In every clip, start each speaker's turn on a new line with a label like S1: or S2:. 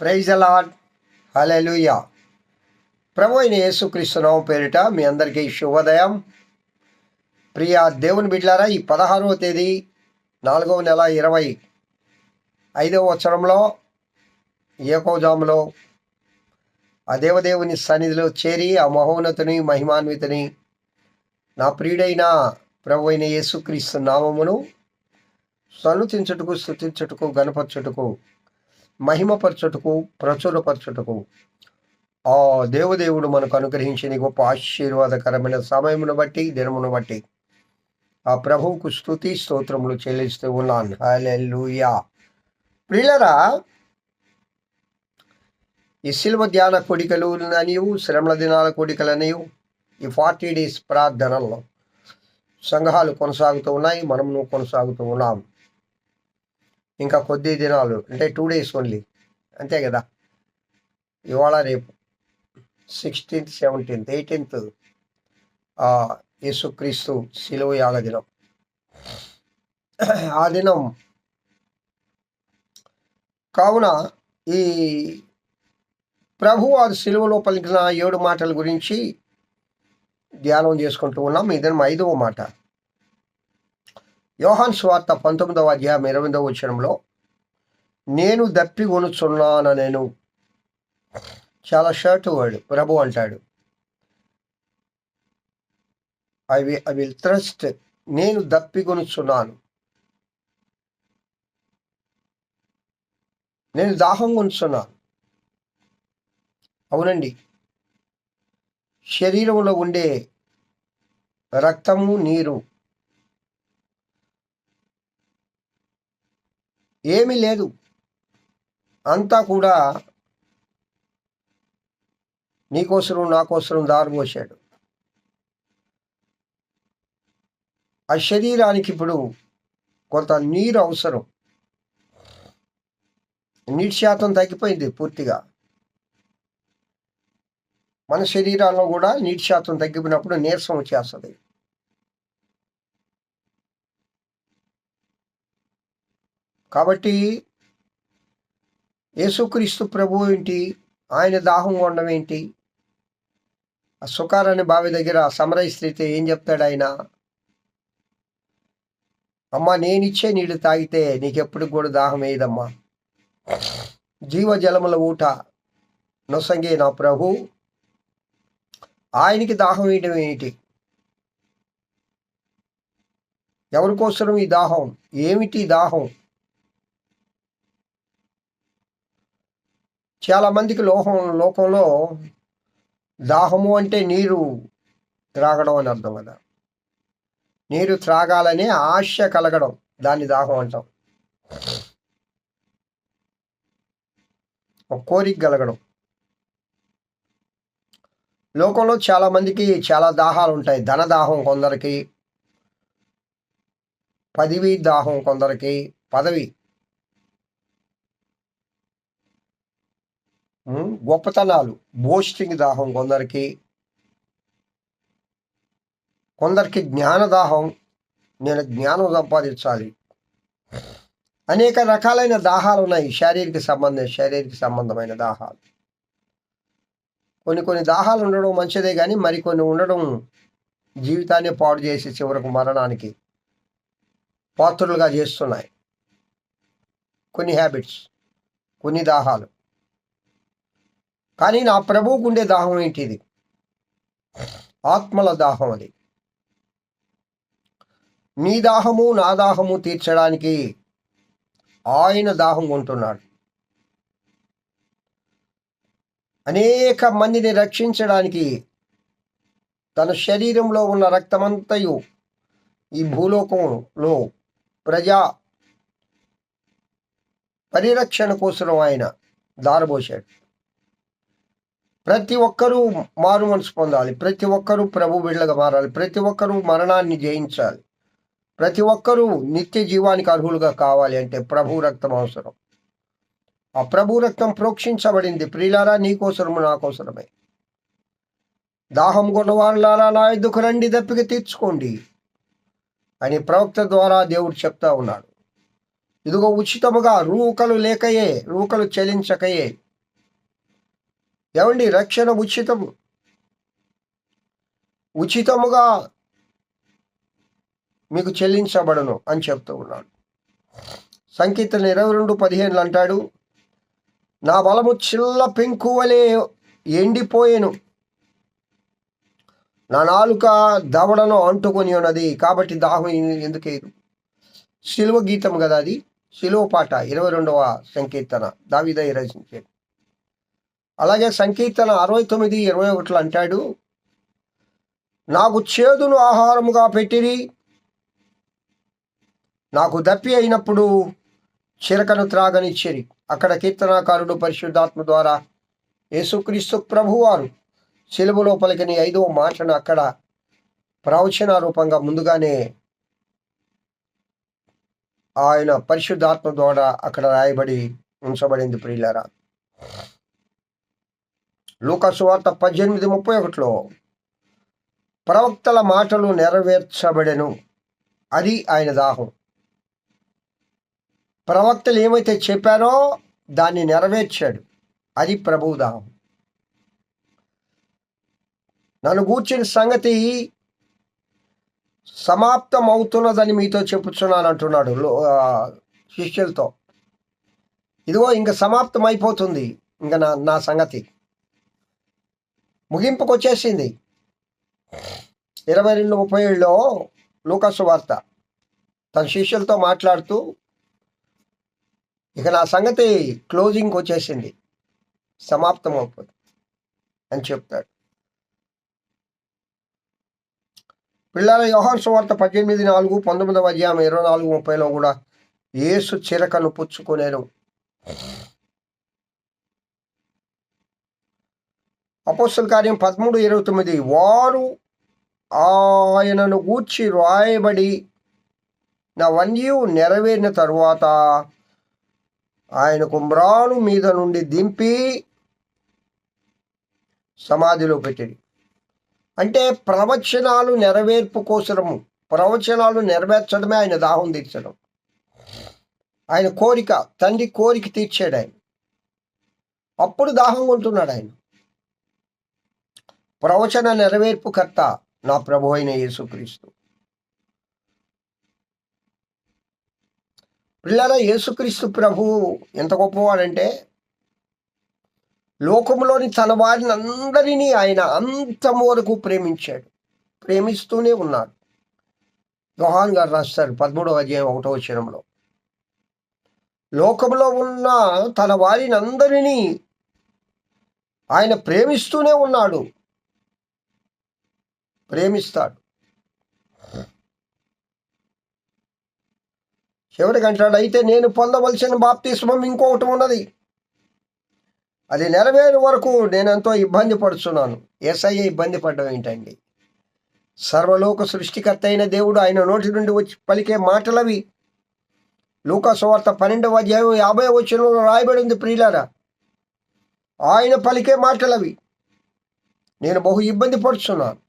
S1: Praise అలాడ్ hallelujah ప్రభు అయిన యేసుక్రీస్తునామం పేరిట మీ అందరికీ శుభోదయం. ప్రియ దేవుని బిడ్లారా ఈ పదహారవ తేదీ నాలుగవ నెల ఇరవై ఐదవ వచ్చరంలో ఏకోజాములో ఆ దేవదేవుని సన్నిధిలో చేరి ఆ మహోన్నతుని మహిమాన్వితుని నా ప్రియుడైన ప్రభు అయిన యేసుక్రీస్తు నామమును సన్నుతించుటకు స్థుతించుటకు గణపరచుటకు మహిమపరచుటకు ప్రచురపరచుటకు. ఆ దేవదేవుడు మనకు అనుగ్రహించిన గొప్ప ఆశీర్వాదకరమైన సమయమును బట్టి దినమును బట్టి ఆ ప్రభువుకు స్థుతి స్తోత్రములు చెల్లిస్తూ ఉన్నాను. హలెల్లుయా. ప్రియులరా ఈ శిల్వ ధ్యాన కోడికలు అనియు శ్రమల దినాల కోడికలనియు ఈ ఫార్టీ డేస్ ప్రార్థనల్లో సంఘాలు కొనసాగుతూ ఉన్నాయి మనము కొనసాగుతూ ఉన్నాం. ఇంకా కొద్ది దినాలు అంటే టూ డేస్ ఓన్లీ అంతే కదా? ఇవాళ రేపు సిక్స్టీన్త్ సెవెంటీన్త్ ఎయిటీన్త్ యేసుక్రీస్తు శిలువ యాగ దినం. ఆ దినం కావున ఈ ప్రభు వారు సిలువలో పలికిన ఏడు మాటల గురించి ధ్యానం చేసుకుంటూ ఉన్నాం. ఇదే ఐదవ మాట. యోహాన్ స్వార్త పంతొమ్మిదవ అధ్యాయం ఇరవైదవ వచనంలో నేను దప్పి కొనుచున్నాను నేను చాలా షర్ట్ వర్డ్ ప్రభు అంటాడు. I we I will thrust నేను దప్పి కొనుచున్నాను. నేను దాహం కొనుచున్నాను. అవునండి. శరీరంలో ఉండే రక్తము నీరు ఏమీ లేదు. అంతా కూడా నీకోసరం నాకోసరం దారిపోసాడు ఆ శరీరానికి ఇప్పుడు కొంత నీరు అవసరం. నీటి శాతం తగ్గిపోయింది పూర్తిగా. మన శరీరాల్లో కూడా నీటి శాతం తగ్గిపోయినప్పుడు నీరసం వచ్చేస్తుంది. కాబట్టి యేసుక్రీస్తు ప్రభు ఏంటి? ఆయన దాహం ఉండడం ఏంటి? ఆ సుకారాన్ని బావి దగ్గర సమరయ స్త్రీతో ఏం చెప్తాడు ఆయన? అమ్మా నేనిచ్చే నీళ్ళు తాగితే నీకెప్పుడు కూడా దాహం వేయదమ్మా. జీవజలముల ఊట నొసంగే నా ప్రభు. ఆయనకి దాహం వేయడం ఏంటి? ఎవరి కోసం ఈ దాహం? ఏమిటి దాహం? చాలా మందికి లోహం లోకంలో దాహము అంటే నీరు త్రాగడం అని అర్థం కదా. నీరు త్రాగాలనే ఆశ కలగడం దాన్ని దాహం అంటాం. ఒక కోరిక కలగడం. లోకంలో చాలా మందికి చాలా దాహాలు ఉంటాయి. ధన దాహం కొందరికి పదవి దాహం కొందరికి పదవి గొప్పతనాలు. బోస్టింగ్ దాహం కొందరికి కొందరికి జ్ఞానదాహం నేను జ్ఞానం సంపాదించాలి. అనేక రకాలైన దాహాలు ఉన్నాయి. శారీరక సంబంధం శారీరక సంబంధమైన దాహాలు. కొన్ని కొన్ని దాహాలు ఉండడం మంచిదే కానీ మరికొన్ని ఉండడం జీవితాన్ని పాడు చేసి చివరకు మరణానికి పాత్రులుగా చేస్తున్నాయి. కొన్ని హ్యాబిట్స్ కొన్ని దాహాలు. కానీ నా ప్రభువుకు ఉండే దాహం ఏంటిది? ఆత్మల దాహం అది. నీ దాహము నా దాహము తీర్చడానికి ఆయన దాహం కొంటున్నాడు. అనేక మందిని రక్షించడానికి తన శరీరంలో ఉన్న రక్తమంతయు ఈ భూలోకంలో ప్రజా పరిరక్షణ కోసం ఆయన దారబోశాడు. ప్రతి ఒక్కరూ మారు మనసు పొందాలి. ప్రతి ఒక్కరూ ప్రభు బిడ్డగా మారాలి. ప్రతి ఒక్కరూ మరణాన్ని జయించాలి. ప్రతి ఒక్కరూ నిత్య జీవానికి అర్హులుగా కావాలి అంటే ప్రభు రక్తం అవసరం. ఆ ప్రభు రక్తం ప్రోక్షించబడింది. ప్రియులారా నీకోసరము నాకోసరమే దాహం కొన్నవారులారా నా ఎద్దుకు రండి దప్పిక తీర్చుకోండి అని ప్రవక్త ద్వారా దేవుడు చెప్తా ఉన్నాడు. ఇదిగో ఉచితముగా రూకలు లేకయే రూకలు చెల్లించకయే ఏమండి రక్షణ ఉచితము. ఉచితముగా మీకు చెల్లించబడను అని చెప్తూ ఉన్నాడు. సంకీర్తన ఇరవై రెండు పదిహేనులు అంటాడు నా బలము చిల్ల పెంకువలే ఎండిపోయేను. నా నాలుక దవడను అంటుకొని ఉన్నది కాబట్టి దాహం ఎందుకేదు శిలువ గీతం కదా అది. శిలువ పాట ఇరవై రెండవ సంకీర్తన దావిదై రచించేది అలాగే సంకీర్తన అరవై తొమ్మిది ఇరవై ఒకటిలో అంటాడు నాకు చేదును ఆహారముగా పెట్టిరి. నాకు దప్పి అయినప్పుడు చిరకను త్రాగనిచ్చిరి. అక్కడ కీర్తనాకారుడు పరిశుద్ధాత్మ ద్వారా యేసుక్రీస్తు ప్రభువారు శిలువలో పలికిన ఐదవ మాటను అక్కడ ప్రవచన రూపంగా ముందుగానే ఆయన పరిశుద్ధాత్మ ద్వారా అక్కడ రాయబడి ఉంచబడింది ప్రియులరా. లూకాసు వార్త పద్దెనిమిది ముప్పై ఒకటిలో ప్రవక్తల మాటలు నెరవేర్చబడెను. అది ఆయన దాహం. ప్రవక్తలు ఏమైతే చెప్పారో దాన్ని నెరవేర్చాడు. అది ప్రభువు దాహం. నన్ను గూర్చిన సంగతి సమాప్తం అవుతున్నదని మీతో చెప్పుచున్నాను అంటున్నాడు లో- శిష్యులతో. ఇదిగో ఇంక సమాప్తం అయిపోతుంది ఇంకా నా నా సంగతి. ముగింపుకు వచ్చేసింది ఇరవై రెండు ముప్పై ఏళ్ళలో లూకసు వార్త తన శిష్యులతో మాట్లాడుతూ ఇక నా సంగతి క్లోజింగ్ వచ్చేసింది సమాప్తం అవుతుంది అని చెప్తాడు. పిల్లల వ్యవహార సువార్త పద్దెనిమిది నాలుగు పంతొమ్మిదవ అధ్యాయం ఇరవై నాలుగు ముప్పైలో కూడా ఏసు చిరకను పుచ్చుకునేను. అపోస్తుల కార్యం పదమూడు ఇరవై తొమ్మిది. వారు ఆయనను గూర్చి రాయబడి నవన్నీ నెరవేరిన తరువాత ఆయన కుమ్రాను మీద నుండి దింపి సమాధిలో పెట్టింది అంటే ప్రవచనాలు నెరవేర్పు కోసరము. ప్రవచనాలు నెరవేర్చడమే ఆయన దాహం తీర్చడం. ఆయన కోరిక తండ్రి కోరిక తీర్చాడు ఆయన. అప్పుడు దాహం కొంటున్నాడు ఆయన. ప్రవచన నెరవేర్పుకర్త నా ప్రభు అయిన యేసుక్రీస్తు. పిల్లల యేసుక్రీస్తు ప్రభువు ఎంత గొప్పవాడంటే లోకంలోని తన వారిని అందరినీ ఆయన అంతం వరకు ప్రేమించాడు. ప్రేమిస్తూనే ఉన్నాడు. యోహాన్ గారు రాస్తారు పదమూడవ అధ్యాయం ఒకటో వచనంలో. లోకంలో ఉన్న తన వారిని అందరినీ ఆయన ప్రేమిస్తూనే ఉన్నాడు. ప్రేమిస్తాడు. చివరికి అంటాడు అయితే నేను పొందవలసిన బాప్తిస్మం ఇంకొకటి ఉన్నది. అది నెరవేరే వరకు నేను ఎంతో ఇబ్బంది పడుతున్నాను ఎస్ఐ ఇబ్బంది పడడం ఏంటండి? సర్వలోక సృష్టికర్త అయిన దేవుడు ఆయన నోటి నుండి వచ్చి పలికే మాటలవి. లూకాసువార్త పన్నెండవ అధ్యాయం యాభై వచనంలో రాయబడి ఉంది ప్రియులారా. ఆయన పలికే మాటలవి. నేను బహు ఇబ్బంది పడుతున్నాను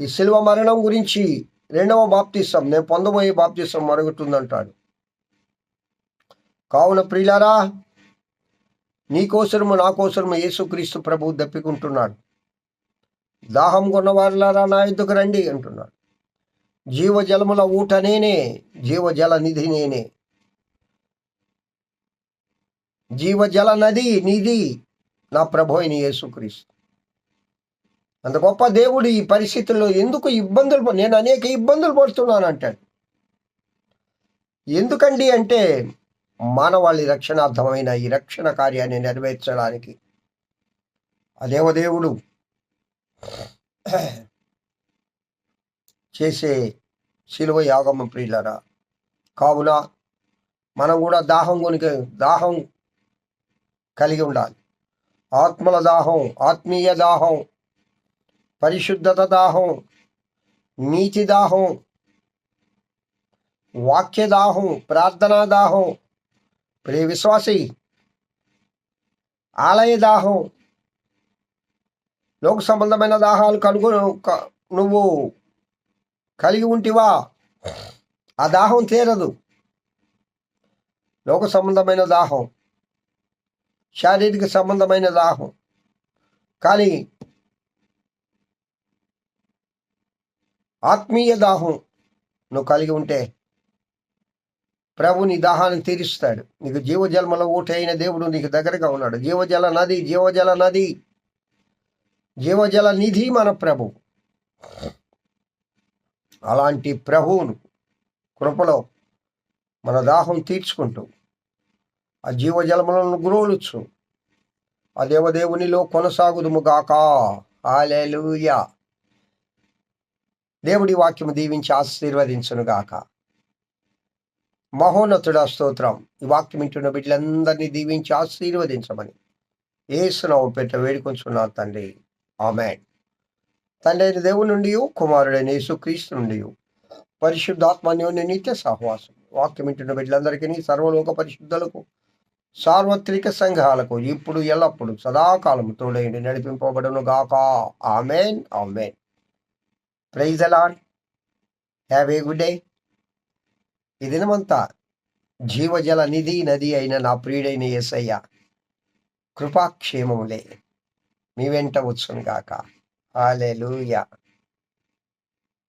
S1: ఈ శిల్వ మరణం గురించి రెండవ బాప్తిసం నేను పొందబోయే బాప్తిసం మరుగుతుందంటాడు. కావున ప్రియులారా నీ కోసరము నా యేసుక్రీస్తు ప్రభువు దప్పికుంటున్నాడు. దాహం కొన్నవారులారా నా ఎద్దుకు రండి అంటున్నాడు. జీవజలముల ఊట నేనే జీవజల నిధి నేనే. జీవజల నది నిధి నా ప్రభు అయిన యేసుక్రీస్తు. అంత గొప్ప దేవుడు ఈ పరిస్థితుల్లో ఎందుకు ఇబ్బందులు నేను అనేక ఇబ్బందులు పడుతున్నాను అంటాడు. ఎందుకండి అంటే మానవాళి రక్షణార్థమైన ఈ రక్షణ కార్యాన్ని నెరవేర్చడానికి ఆ దేవదేవుడు చేసే శిలువ యాగమ ప్రియులరా కావున మనం కూడా దాహం కొనికి దాహం కలిగి ఉండాలి. ఆత్మల దాహం ఆత్మీయ దాహం పరిశుద్ధత దాహం నీతి దాహం వాక్య దాహం ప్రార్థనా దాహం ప్రియ విశ్వాసి ఆలయ దాహం లోక సంబంధమైన దాహాలు కనుగొ నువ్వు కలిగి ఉంటివా? ఆ దాహం తీరదు. లోక సంబంధమైన దాహం శారీరక సంబంధమైన దాహం. కానీ ఆత్మీయ దాహం నువ్వు కలిగి ఉంటే ప్రభు నీ దాహాన్ని తీరుస్తాడు. నీకు జీవజలముల ఊట అయిన దేవుడు నీకు దగ్గరగా ఉన్నాడు. జీవజల నది జీవజల నది జీవజల నిధి మన ప్రభు. అలాంటి ప్రభువును కృపలో మన దాహం తీర్చుకుంటూ ఆ జీవజలములను గురువులుచ్చు ఆ దేవదేవునిలో కొనసాగుదుము గాక హాలెలూయా దేవుడి వాక్యము దీవించి ఆశీర్వదించునుగాక. మహోన్నతుడ స్తోత్రం. ఈ వాక్యం వింటున్న బిడ్డలందరినీ దీవించి ఆశీర్వదించమని ఏసునావు పెట్ట వేడుకొంచున్నా తండ్రి. ఆమె తండ్రి అయిన దేవుడి నుండి కుమారుడైన యేసుక్రీస్తు నుండి పరిశుద్ధాత్మన్యోని నిత్య సహవాసం వాక్యం వింటున్న బిడ్డలందరికీ సర్వలోక పరిశుద్ధులకు సార్వత్రిక సంఘాలకు ఇప్పుడు ఎల్లప్పుడు సదాకాలం తోడైండి నడిపింపబడును గాక amen amen. Praise the Lord have a good day ఈ దినమంతా జీవజల నిధి నది అయిన నా ప్రియుడైన యేసయ్య కృపాక్షేమములే. మీ వెంట వచ్చును గాక. హాలెలూయా